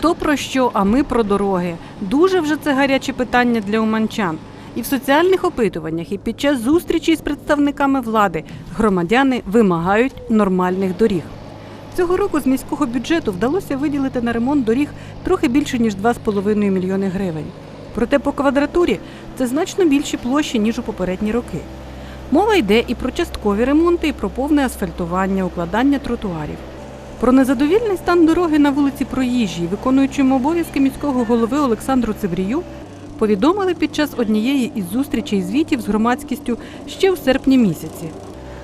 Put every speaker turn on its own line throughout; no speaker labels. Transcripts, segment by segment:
Хто про що, а ми про дороги. Дуже вже це гаряче питання для уманчан. І в соціальних опитуваннях, і під час зустрічі з представниками влади громадяни вимагають нормальних доріг. Цього року з міського бюджету вдалося виділити на ремонт доріг трохи більше ніж 2,5 мільйони гривень. Проте по квадратурі це значно більші площі ніж у попередні роки. Мова йде і про часткові ремонти, і про повне асфальтування, укладання тротуарів. Про незадовільний стан дороги на вулиці Проїжджій, виконуючому обов'язки міського голови Олександру Цибрію, повідомили під час однієї із зустрічей звітів з громадськістю ще в серпні місяці.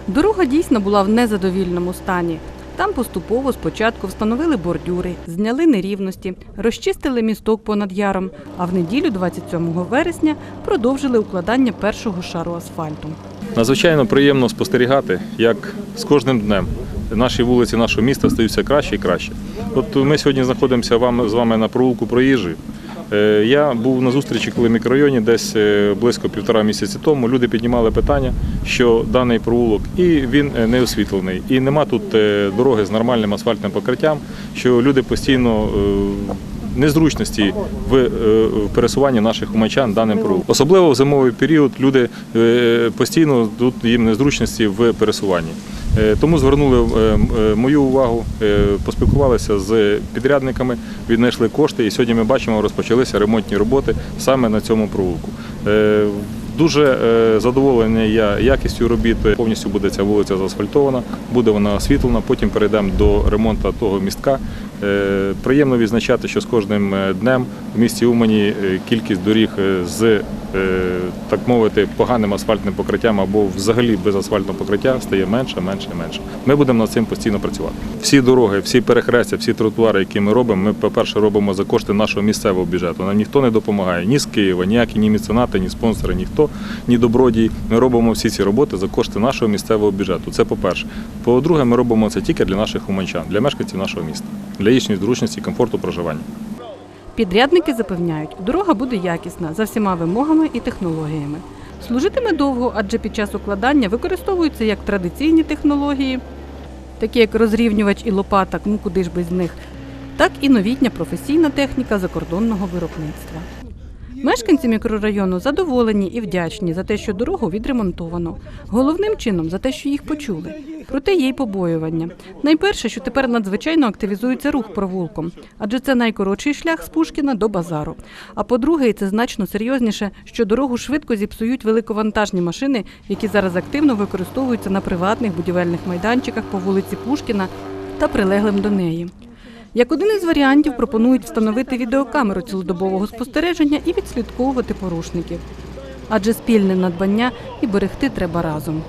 Дорога дійсно була в незадовільному стані. Там поступово спочатку встановили бордюри, зняли нерівності, розчистили місток понад яром, а в неділю, 27 вересня, продовжили укладання першого шару асфальту.
Надзвичайно приємно спостерігати, як з кожним днем наші вулиці нашого міста стаються краще і краще. От ми сьогодні знаходимося вам- з вами на провулку проїжджі. Е, Я був на зустрічі, коли в мікрорайоні, десь е, близько півтора місяці тому. Люди піднімали питання, що даний провулок і він е, не освітлений, і нема тут дороги з нормальним асфальтним покриттям, що люди постійно незручності в, е, пересуванні наших умачан даним провулком. Особливо в зимовий період люди е, постійно тут їм незручності в пересуванні. Е, Тому звернули мою увагу, поспілкувалися з підрядниками, віднайшли кошти, і сьогодні ми бачимо, розпочалися ремонтні роботи саме на цьому провулку. Дуже е, задоволений я якістю робіт. Повністю буде ця вулиця заасфальтована, буде вона освітлена. Потім перейдемо до ремонту того містка. Е, Приємно відзначати, що з кожним е, днем в місті Умані кількість доріг з так мовити поганим асфальтним покриттям або взагалі без асфальтного покриття стає менше, менше, менше. Ми будемо над цим постійно працювати. Всі дороги, всі перехрестя, всі тротуари, які ми робимо, ми, по-перше, робимо за кошти нашого місцевого бюджету. Нам ніхто не допомагає ні з Києва, ніякі ні меценати, ні спонсори, ніхто, ні добродії. Ми робимо всі ці роботи за кошти нашого місцевого бюджету. Це по-перше. По-друге, ми робимо це тільки для наших уманчан, для мешканців нашого міста, для їхньої зручності і комфорту проживання.
Підрядники запевняють, дорога буде якісна за всіма вимогами і технологіями. Служитиме довго, адже під час укладання використовуються як традиційні технології, такі як розрівнювач і лопата, ну куди ж без них, так і новітня професійна техніка закордонного виробництва. Мешканці мікрорайону задоволені і вдячні за те, що дорогу відремонтовано. Головним чином за те, що їх почули. Проте є й побоювання. Найперше, що тепер надзвичайно активізується рух провулком, адже це найкоротший шлях з Пушкіна до базару. А по-друге, це значно серйозніше, що дорогу швидко зіпсують великовантажні машини, які зараз активно використовуються на приватних будівельних майданчиках по вулиці Пушкіна та прилеглим до неї. Як один із варіантів пропонують встановити відеокамеру цілодобового спостереження і відслідковувати порушників. Адже спільне надбання і берегти треба разом.